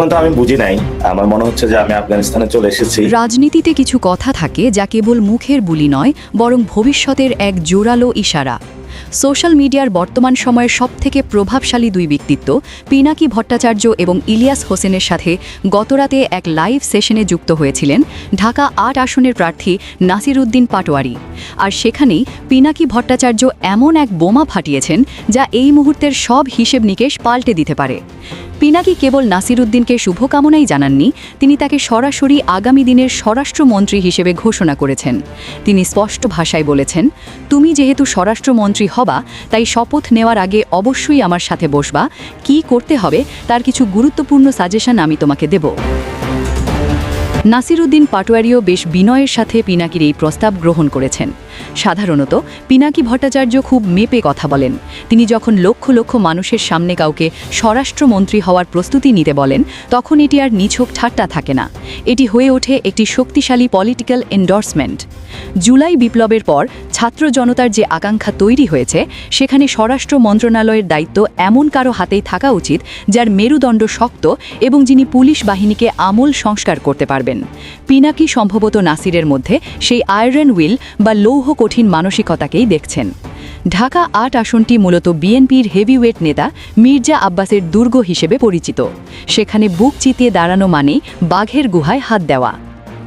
আমি বুঝি নাই। আমার মনে হচ্ছে যে আমি আফগানিস্তানে চলে এসেছি। রাজনীতিতে কিছু কথা থাকে যা কেবল মুখের বুলি নয়, বরং ভবিষ্যতের এক জোরালো ইশারা। সোশ্যাল মিডিয়ার বর্তমান সময়ের সবথেকে প্রভাবশালী দুই ব্যক্তিত্ব, পিনাকি ভট্টাচার্য এবং ইলিয়াস হোসেনের সাথে গতরাতে এক লাইভ সেশনে যুক্ত হয়েছিলেন ঢাকা আট আসনের প্রার্থী নাসির উদ্দিন পাটোয়ারি। আর সেখানেই পিনাকি ভট্টাচার্য এমন এক বোমা ফাটিয়েছেন যা এই মুহূর্তের সব হিসেব নিকেশ পাল্টে দিতে পারে। পিনাকি কেবল নাসিরুদ্দিনকে শুভকামনাই জানাননি, তিনি তাকে সরাসরি আগামী দিনের স্বরাষ্ট্রমন্ত্রী হিসেবে ঘোষণা করেছেন। তিনি স্পষ্ট ভাষায় বলেছেন, তুমি যেহেতু স্বরাষ্ট্রমন্ত্রী হবা, তাই শপথ নেওয়ার আগে অবশ্যই আমার সাথে বসবা। কি করতে হবে তার কিছু গুরুত্বপূর্ণ সাজেশন আমি তোমাকে দেব। নাসিরুদ্দিন পাটোয়ারিও বেশ বিনয়ের সাথে পিনাকির এই প্রস্তাব গ্রহণ করেছেন। সাধারণত পিনাকি ভট্টাচার্য খুব মেপে কথা বলেন। তিনি যখন লক্ষ লক্ষ মানুষের সামনে কাউকে স্বরাষ্ট্রমন্ত্রী হওয়ার প্রস্তুতি নিতে বলেন, তখন এটি আর নিছক ঠাট্টা থাকে না। এটি হয়ে ওঠে একটি শক্তিশালী পলিটিক্যাল এন্ডোর্সমেন্ট জুলাই বিপ্লবের পর ছাত্র জনতার যে আকাঙ্ক্ষা তৈরি হয়েছে, সেখানে স্বরাষ্ট্র মন্ত্রণালয়ের দায়িত্ব এমন কারও হাতেই থাকা উচিত, যার মেরুদণ্ড শক্ত এবং যিনি পুলিশ বাহিনীকে আমূল সংস্কার করতে পারবেন। পিনাকি সম্ভবত নাসিরের মধ্যে সেই আয়রন উইল বা লৌহ কঠিন মানসিকতাকেই দেখছেন। ঢাকা আট আসনটি মূলত বিএনপির হেভিওয়েট নেতা মির্জা আব্বাসের দুর্গ হিসেবে পরিচিত। সেখানে বুক চিতিয়ে দাঁড়ানো মানে বাঘের গুহায় হাত দেওয়া।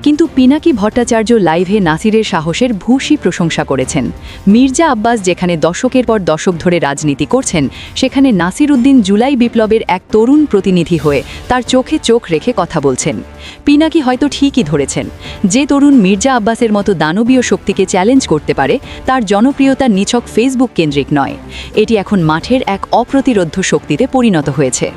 কিন্তু পিনাকি ভট্টাচার্য লাইভে নাসিরের সাহসের ভূষী প্রশংসা করেছেন। মির্জা আব্বাস যেখানে দশকের পর দশক ধরে রাজনীতি করছেন, সেখানে নাসির উদ্দিন জুলাই বিপ্লবের এক তরুণ প্রতিনিধি হয়ে তার চোখে চোখ রেখে কথা বলছেন। পিনাকি হয়তো ঠিকই ধরেছেন, যে তরুণ মির্জা আব্বাসের মতো দানবীয় শক্তিকে চ্যালেঞ্জ করতে পারে, তার জনপ্রিয়তা নিছক ফেসবুক কেন্দ্রিক নয়। এটি এখন মাঠের এক অপ্রতিরোধ্য শক্তিতে পরিণত হয়েছে।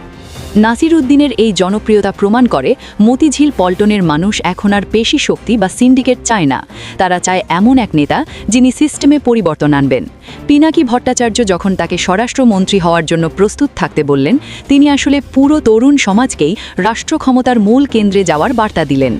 নাসির উদ্দিনের এই জনপ্রিয়তা প্রমাণ করে মতিঝিল পল্টনের মানুষ এখন আর পেশি শক্তি বা সিন্ডিকেট চায় না। তারা চায় এমন এক নেতা যিনি সিস্টেমে পরিবর্তন আনবেন। পিনাকি ভট্টাচার্য যখন তাকে স্বরাষ্ট্রমন্ত্রী হওয়ার জন্য প্রস্তুত থাকতে বললেন, তিনি আসলে পুরো তরুণ সমাজকেই রাষ্ট্রক্ষমতার মূল কেন্দ্রে যাওয়ার বার্তা দিলেন।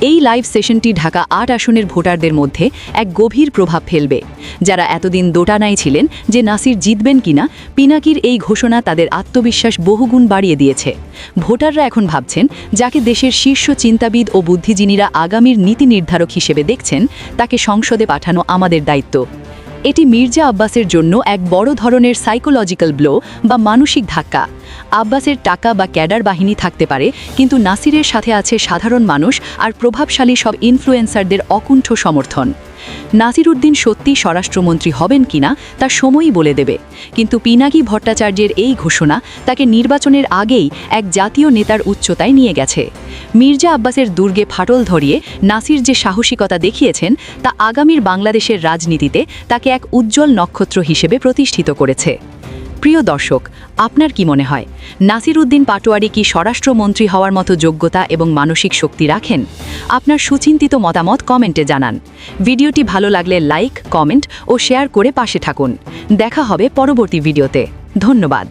এই লাইভ সেশনটি ঢাকা আট আসনের ভোটারদের মধ্যে এক গভীর প্রভাব ফেলবে। যারা এতদিন দোটানায় ছিলেন যে নাসির জিতবেন কিনা, পিনাকির এই ঘোষণা তাদের আত্মবিশ্বাস বহুগুণ বাড়িয়ে দিয়েছে। ভোটাররা এখন ভাবছেন, যাকে দেশের শীর্ষ চিন্তাবিদ ও বুদ্ধিজীবীরা আগামীর নীতি নির্ধারক হিসেবে দেখছেন, তাকে সংসদে পাঠানো আমাদের দায়িত্ব। এটি মির্জা আব্বাসের জন্য এক বড় ধরনের সাইকোলজিক্যাল ব্লো বা মানসিক ধাক্কা। আব্বাসের টাকা বা ক্যাডার বাহিনী থাকতে পারে, কিন্তু নাসিরের সাথে আছে সাধারণ মানুষ আর প্রভাবশালী সব ইনফ্লুয়েন্সারদের অকুণ্ঠ সমর্থন। নাসির উদ্দিন সত্যি স্বরাষ্ট্রমন্ত্রী হবেন কিনা তা সময়ই বলে দেবে। কিন্তু পিনাকি ভট্টাচার্যের এই ঘোষণা তাকে নির্বাচনের আগেই এক জাতীয় নেতার উচ্চতায় নিয়ে গেছে। মির্জা আব্বাসের দুর্গে ফাটল ধরিয়ে নাসির যে সাহসিকতা দেখিয়েছেন, তা আগামীর বাংলাদেশের রাজনীতিতে তাকে এক উজ্জ্বল নক্ষত্র হিসেবে প্রতিষ্ঠিত করেছে। প্রিয় দর্শক, আপনার কি মনে হয়? নাসির উদ্দিন পাটোয়ারি কি স্বরাষ্ট্রমন্ত্রী হওয়ার মতো যোগ্যতা এবং মানসিক শক্তি রাখেন? আপনার সুচিন্তিত মতামত কমেন্টে জানান। ভিডিওটি ভালো লাগলে লাইক, কমেন্ট ও শেয়ার করে পাশে থাকুন। দেখা হবে পরবর্তী ভিডিওতে। ধন্যবাদ।